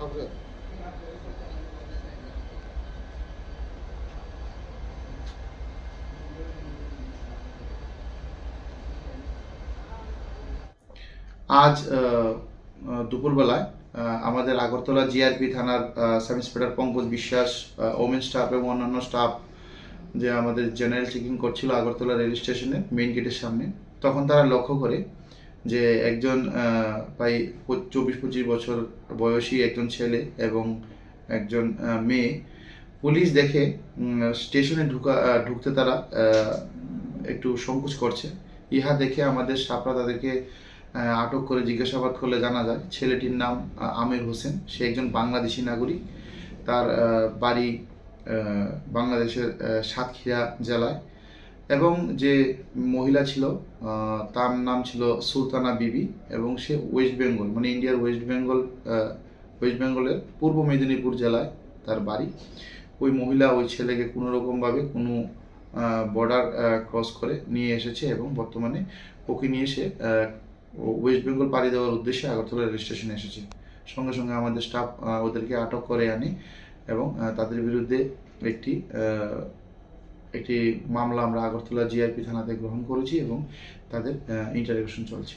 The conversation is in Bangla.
আজ আজ দুপুরবেলায় আমাদের আগরতলা জিআরপি থানার sub inspector Pankaj Biswas women staff এবং অন্যান্য স্টাফ যে আমাদের জেনারেল চেকিং করছিল আগরতলা রেল স্টেশনে, মেইন গেটের সামনে, তখন তারা লক্ষ্য করে যে একজন প্রায় চব্বিশ, পঁচিশ বছর বয়সী একজন ছেলে এবং একজন মেয়ে, পুলিশ দেখে স্টেশনে ঢুকা ঢুকতে তারা একটু সংকোচ করছে। ইহা দেখে আমাদের স্টাফরা তাদেরকে আটক করে জিজ্ঞাসাবাদ করলে জানা যায়, ছেলেটির নাম আমির হোসেন। সে একজন বাংলাদেশি নাগরিক। তার বাড়ি বাংলাদেশের সাতক্ষীরা জেলায়। এবং যে মহিলা ছিল তার নাম ছিল সুলতানা বিবি এবং সে ওয়েস্ট বেঙ্গল মানে ইন্ডিয়ার ওয়েস্ট বেঙ্গল ওয়েস্ট বেঙ্গলের পূর্ব মেদিনীপুর জেলায় তার বাড়ি। ওই মহিলা ওই ছেলেকে কোনো রকমভাবে কোনো বর্ডার ক্রস করে নিয়ে এসেছে এবং বর্তমানে ওকে নিয়ে এসে ওয়েস্ট বেঙ্গল পাড়ি দেওয়ার উদ্দেশ্যে আগরতলা রেল স্টেশনে এসেছে। সঙ্গে সঙ্গে আমাদের স্টাফ ওদেরকে আটক করে আনে এবং তাদের বিরুদ্ধে একটি একটি মামলা আমরা আগরতলা জিআইপি থানাতে গ্রহণ করেছি এবং তাদের ইন্টারোগেশন চলছে।